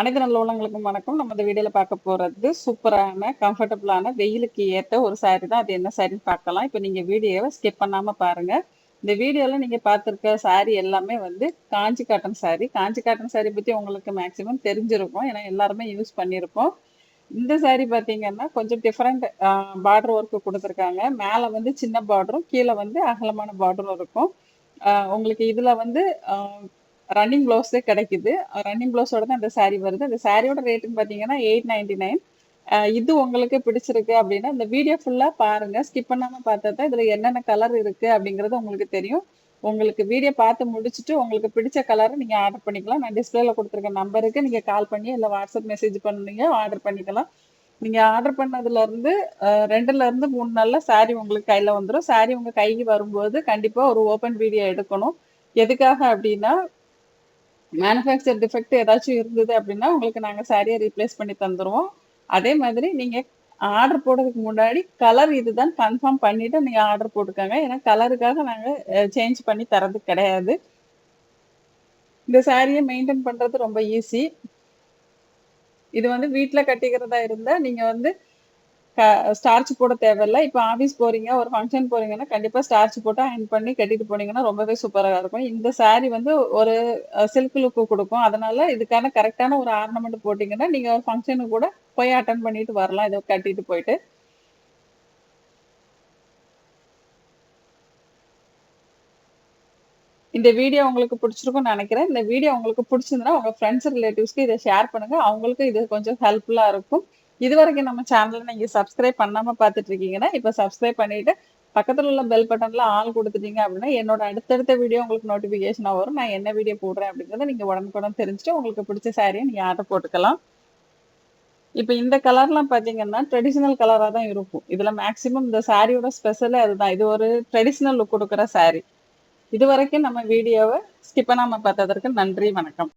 அனைத்து நல்ல உள்ளங்களுக்கும் வணக்கம். நம்ம இந்த வீடியோல பார்க்க போறது சூப்பரான கம்ஃபர்டபுளான வெயிலுக்கு ஏத்த ஒரு saree தான். அது என்ன சாரின்னு பார்க்கலாம். இப்போ நீங்க வீடியோவை ஸ்கிப் பண்ணாம பாருங்க. இந்த வீடியோல நீங்க பார்த்துருக்க saree எல்லாமே வந்து Kanchi cotton saree. Kanchi cotton saree பத்தி உங்களுக்கு மேக்ஸிமம் தெரிஞ்சிருக்கும். ஏன்னா எல்லாருமே யூஸ் பண்ணியிருப்போம். இந்த saree பார்த்தீங்கன்னா கொஞ்சம் டிஃப்ரெண்ட் பார்டர் ஒர்க்கு கொடுத்துருக்காங்க. மேலே வந்து சின்ன பார்டரும் கீழே வந்து அகலமான பார்டரும் இருக்கும். உங்களுக்கு இதில் வந்து ரன்னிங் ப்ளவுஸே கிடைக்குது. ரன்னிங் ப்ளவுஸோட தான் இந்த சாரீ வருது. அந்த சாரியோட ரேட்டுன்னு பார்த்தீங்கன்னா எயிட் நைன்டி நைன் இது உங்களுக்கு பிடிச்சிருக்கு அப்படின்னா இந்த வீடியோ ஃபுல்லாக பாருங்கள் ஸ்கிப் பண்ணாமல் பார்த்தா தான் இதில் என்னென்ன கலர் இருக்குது அப்படிங்கிறது உங்களுக்கு தெரியும். உங்களுக்கு வீடியோ பார்த்து முடிச்சுட்டு உங்களுக்கு பிடிச்ச கலரை நீங்கள் ஆர்டர் பண்ணிக்கலாம். நான் டிஸ்பிளேல கொடுத்துருக்க நம்பருக்கு நீங்கள் கால் பண்ணி இல்லை வாட்ஸ்அப் மெசேஜ் பண்ணுங்க ஆர்டர் பண்ணிக்கலாம். நீங்கள் ஆர்டர் பண்ணதுலேருந்து ரெண்டுலேருந்து மூணு நாளில் saree உங்களுக்கு கையில் வந்துடும் saree உங்கள் கைக்கு வரும்போது கண்டிப்பாக ஒரு ஓப்பன் வீடியோ எடுக்கணும். எதுக்காக அப்படின்னா மேனுஃபேக்சர் டிஃபெக்ட் ஏதாச்சும் இருந்தது அப்படின்னா உங்களுக்கு நாங்கள் சாரியை ரீப்ளேஸ் பண்ணி தந்துடுவோம் அதே மாதிரி நீங்கள் ஆர்டர் போடுறதுக்கு முன்னாடி கலர் இதுதான் கன்ஃபார்ம் பண்ணிட்டு நீங்கள் ஆர்டர் போட்டுக்கோங்க. ஏன்னா கலருக்காக நாங்கள் சேஞ்ச் பண்ணி தரது கிடையாது. இந்த சாரியை மெயின்டைன் பண்ணுறது ரொம்ப ஈஸி இது வந்து வீட்டில் கட்டிக்கிறதா இருந்தால் நீங்கள் வந்து ஸ்டார்ச் போட தேவையில்ல. இப்போ ஆஃபீஸ் போறீங்க ஒரு ஃபங்க்ஷன் போறீங்கன்னா கண்டிப்பாக ஸ்டார்ச் போட்டு அயன் பண்ணி கட்டிட்டு போனீங்கன்னா ரொம்பவே சூப்பராக இருக்கும். இந்த சாரி வந்து ஒரு சில்க் லுக்கு கொடுக்கும். அதனால இதுக்கான கரெக்டான ஒரு ஆர்னமெண்ட் போட்டிங்கன்னா நீங்க ஒரு ஃபங்க்ஷனுக்கு கூட போய் அட்டன் பண்ணிட்டு வரலாம். இதை கட்டிட்டு போயிட்டு. இந்த வீடியோ உங்களுக்கு பிடிச்சிருக்கும்னு நினைக்கிறேன். இந்த வீடியோ உங்களுக்கு பிடிச்சிருந்தா உங்க ஃப்ரெண்ட்ஸ் ரிலேட்டிவ்ஸ்க்கு இதை ஷேர் பண்ணுங்க. அவங்களுக்கு இது கொஞ்சம் ஹெல்ப்ஃபுல்லா இருக்கும். இது வரைக்கும் நம்ம சேனலை நீங்க சப்ஸ்கிரைப் பண்ணாம பார்த்துட்டு இருக்கீங்கன்னா இப்ப சப்ஸ்கிரைப் பண்ணிட்டு பக்கத்துல உள்ள பெல் பட்டன்ல ஆள் கொடுத்துட்டீங்க அப்படின்னா என்னோட அடுத்தடுத்த வீடியோ உங்களுக்கு நோட்டிபிகேஷனா வரும். நான் என்ன வீடியோ போடுறேன் அப்படிங்கறத நீங்க உடனுக்குடன் தெரிஞ்சுட்டு உங்களுக்கு பிடிச்ச சாரியை நீங்க ஆர்டர் போட்டுக்கலாம். இப்போ இந்த கலர்லாம் பாத்தீங்கன்னா ட்ரெடிஷனல் கலரா தான் இருக்கும். இதுல மேக்ஸிமம் இந்த சாரியோட ஸ்பெஷலே அதுதான். இது ஒரு ட்ரெடிஷ்னல் லுக் கொடுக்குற சாரி இது வரைக்கும் நம்ம வீடியோவை ஸ்கிப் பண்ணாம பார்த்ததற்கு நன்றி வணக்கம்.